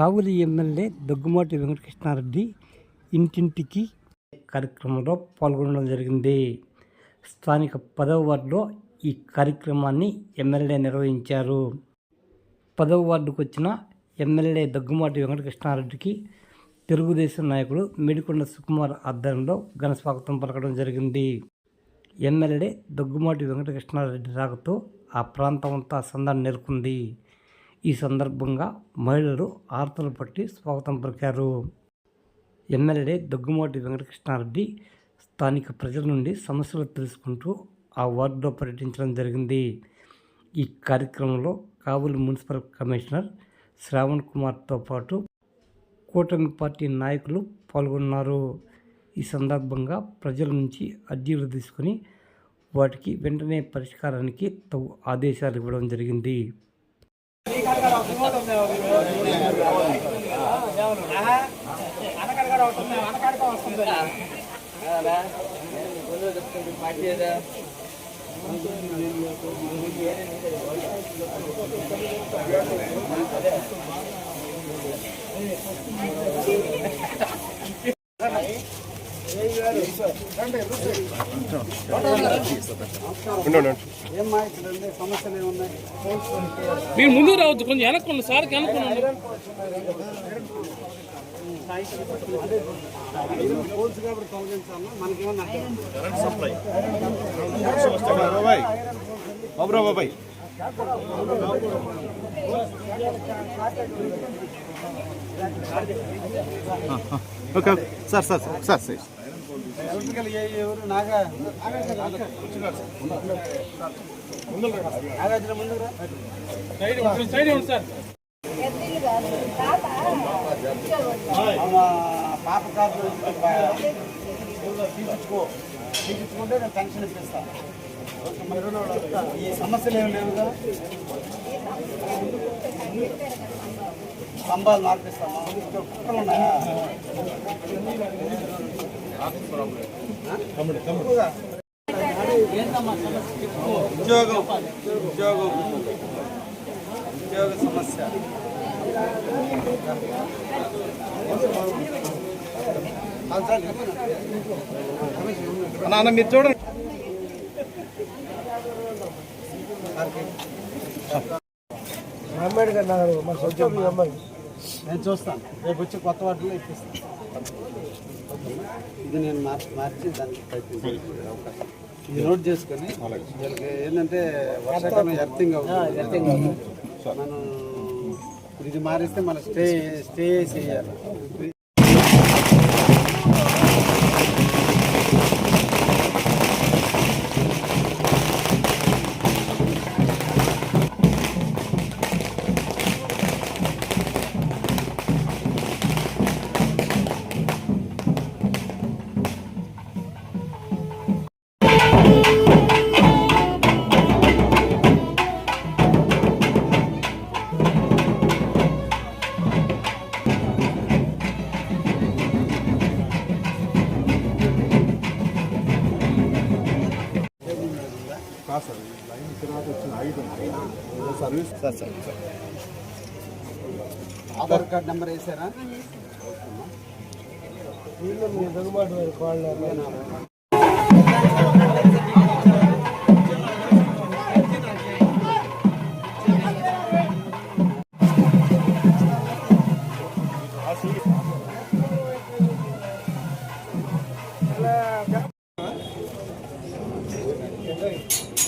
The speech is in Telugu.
కావులి ఎమ్మెల్యే దగ్గుమాటి వెంకటకృష్ణారెడ్డి ఇంటింటికి కార్యక్రమంలో పాల్గొనడం జరిగింది. స్థానిక పదవ వార్డులో ఈ కార్యక్రమాన్ని ఎమ్మెల్యే నిర్వహించారు. పదవ వార్డుకు వచ్చిన ఎమ్మెల్యే దగ్గుమాటి వెంకటకృష్ణారెడ్డికి తెలుగుదేశం నాయకుడు మేడికొండ సుకుమార్ ఆధ్వర్యంలో ఘన స్వాగతం పలకడం జరిగింది. ఎమ్మెల్యే దగ్గుమాటి వెంకటకృష్ణారెడ్డి రాకతో ఆ ప్రాంతం అంతా సందడి నెలకొంది. ఈ సందర్భంగా మహిళలు ఆర్తలు పట్టి స్వాగతం పలికారు. ఎమ్మెల్యే దగ్గుమోటి వెంకటకృష్ణారెడ్డి స్థానిక ప్రజల నుండి సమస్యలు తెలుసుకుంటూ ఆ వార్డులో పర్యటించడం జరిగింది. ఈ కార్యక్రమంలో కావులి మున్సిపల్ కమిషనర్ శ్రావణ్ కుమార్తో పాటు కూటమి పార్టీ నాయకులు పాల్గొన్నారు. ఈ సందర్భంగా ప్రజల నుంచి అర్జీలు తీసుకొని వాటికి వెంటనే పరిష్కారానికి తగు ఆదేశాలు ఇవ్వడం జరిగింది. ఏమ్మా ఇక్కడ ఉండే సమస్యలు ఏమున్నాయి మీరు ముందు రావద్దు కొంచెం వెనక్కుండా సార్కి వెనక్కున్నాను మనకేమన్నా బాబాయ్ బాబురావు బాబాయ్ okay sir sir sir sir. Electrical ఏ ఎవరు? నాగా నాగార్జున ముందుకు రా. సార్ మా పాప కార్డు తీపించుకో తీపించుకుంటే నేను పెన్షన్ ఇప్పిస్తాను ఈ సమస్యలు ఏమి లేవు కదా? స్తంభాలు మార్పిస్తామా? ఉద్యోగం ఉద్యోగం ఉద్యోగ సమస్య. నాన్న మీరు చూడండి. అంబేద్కర్ నగర్ మా సొంత అమ్మాయి. నేను చూస్తాను. రేపు వచ్చి కొత్త వాటిలో ఇప్పిస్తాను. ఇది నేను మార్చి మార్చి దానికి ప్రయత్నించాను అవకాశం ఇది నోట్ చేసుకొని ఏంటంటే వర్షాకాలం ఎర్తింగ్ అవుతుంది. మనం ఇది మారిస్తే మన స్టే స్టే చేయాలి. Service sir sir sir Aadhaar card number వేసారా ఊరు పేరు